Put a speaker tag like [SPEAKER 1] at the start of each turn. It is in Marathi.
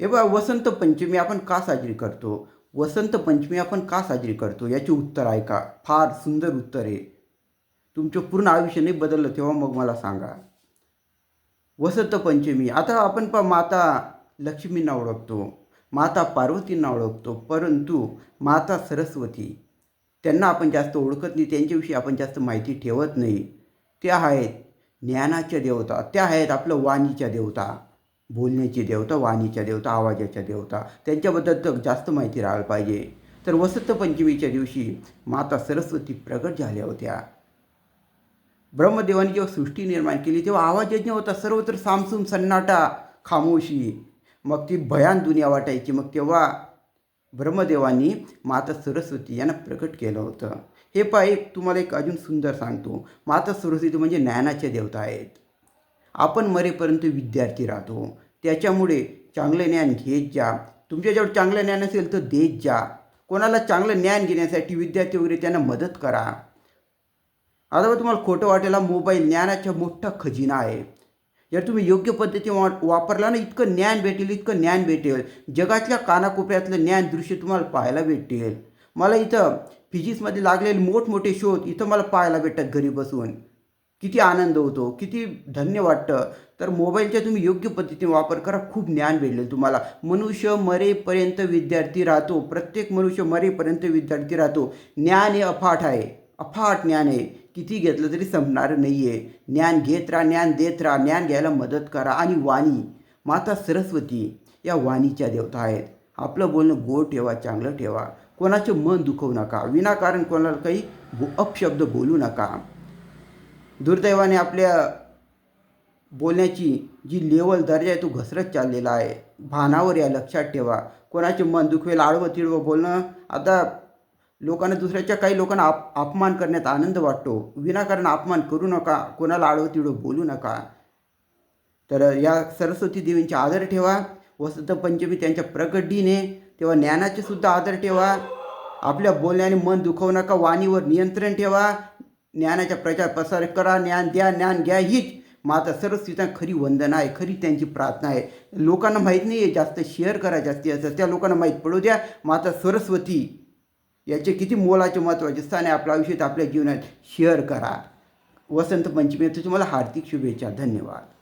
[SPEAKER 1] हे बघा वसंत पंचमी आपण का साजरी करतो? वसंत पंचमी आपण का साजरी करतो? याचे उत्तर ऐका. फार सुंदर उत्तर आहे. तुमचं पूर्ण आयुष्य नाही बदललं तेव्हा मग मला सांगा. वसंत पंचमी. आता आपण पा माता लक्ष्मींना ओळखतो. माता पार्वतींना ओळखतो. परंतु माता सरस्वती त्यांना आपण जास्त ओळखत नाही. त्यांच्याविषयी आपण जास्त माहिती ठेवत नाही. त्या आहेत ज्ञानाच्या देवता. त्या आहेत आपलं वाणीच्या देवता. बोलण्याची देवता वाणीच्या देवता आवाजाच्या देवता त्यांच्याबद्दल तर जास्त माहिती राहायला पाहिजे. तर वसंत पंचमीच्या दिवशी माता सरस्वती प्रगट झाल्या होत्या. ब्रह्मदेवाने जेव्हा सृष्टी निर्माण केली तेव्हा आवाज यज्ञ होता सर्वत्र सामसूम सन्नाटा खामोशी. मग ती भयान दुनिया वाटायची. मग तेव्हा ब्रह्मदेवांनी माता सरस्वती यांना प्रकट केलं होतं. हे पा एक तुम्हाला एक अजून सुंदर सांगतो. माता सरस्वती म्हणजे ज्ञानाच्या देवता आहेत. आपण मरेपर्यंत विद्यार्थी राहतो. त्याच्यामुळे चांगलं ज्ञान घेत जा. तुमच्याजवळ चांगलं ज्ञान असेल तर देत जा. कोणाला चांगलं ज्ञान घेण्यासाठी विद्यार्थी वगैरे त्यांना मदत करा. आता तुम्हाला खोटं वाटेल मोबाईल ज्ञानाचा मोठा खजिना आहे. जर तुम्ही योग्य पद्धतीने वा वापरला ना इतकं ज्ञान भेटेल इतकं ज्ञान भेटेल. जगातल्या कानाकोपऱ्यातलं ज्ञान दृश्य तुम्हाला पाहायला भेटेल. मला इथं फिजिक्समध्ये लागलेले मोठमोठे शोध इथं मला पाहायला भेटतात घरी बसून. किती आनंद होतो किती धन्य वाटतं. तर मोबाईलचा तुम्ही योग्य पद्धतीने वापर करा खूप ज्ञान भेटेल तुम्हाला. मनुष्य मरेपर्यंत विद्यार्थी राहतो प्रत्येक मनुष्य मरेपर्यंत विद्यार्थी राहतो. ज्ञान हे अफाट आहे अफाट ज्ञान आहे. किती घेतलं तरी संपणार नाही आहे ज्ञान घेत राहा ज्ञान देत राहा ज्ञान घ्यायला मदत करा. आणि वाणी माता सरस्वती या वाणीच्या देवता आहेत. आपलं बोलणं गोड ठेवा चांगलं ठेवा. कोणाचं मन दुखवू नका. विनाकारण कोणाला काही बो अपशब्द बोलू नका. दुर्दैवाने आपल्या बोलण्याची जी लेवल दर्जा आहे तो घसरत चाललेला आहे. भानावर या लक्षात ठेवा. कोणाचे मन दुखवेल आडवं तिडवं बोलणं आता लोकांना दुसऱ्याच्या काही लोकांना आप अपमान करण्यात आनंद वाटतो. विनाकारण अपमान करू नका. कोणाला आडवं तिडवं बोलू नका. तर या सरस्वती देवींचा आदर ठेवा. वसंत पंचमी त्यांच्या प्रकट तेव्हा ज्ञानाचे सुद्धा आदर ठेवा. आपल्या बोलण्याने मन दुखवू नका. वाणीवर नियंत्रण ठेवा. ज्ञानाचा प्रचार प्रसार करा ज्ञान द्या ज्ञान घ्या हीच माता सरस्वतीचा खरी वंदना आहे खरी त्यांची प्रार्थना आहे. लोकांना माहीत नाही आहे जास्त शेअर करा जास्ती असं त्या लोकांना माहीत पडू द्या. माता सरस्वती याचे किती मोलाचे महत्त्वाचे स्थान आहे आपल्या आयुष्यात आपल्या जीवनात. शेअर करा. वसंत पंचमी तुम्हाला हार्दिक शुभेच्छा. धन्यवाद.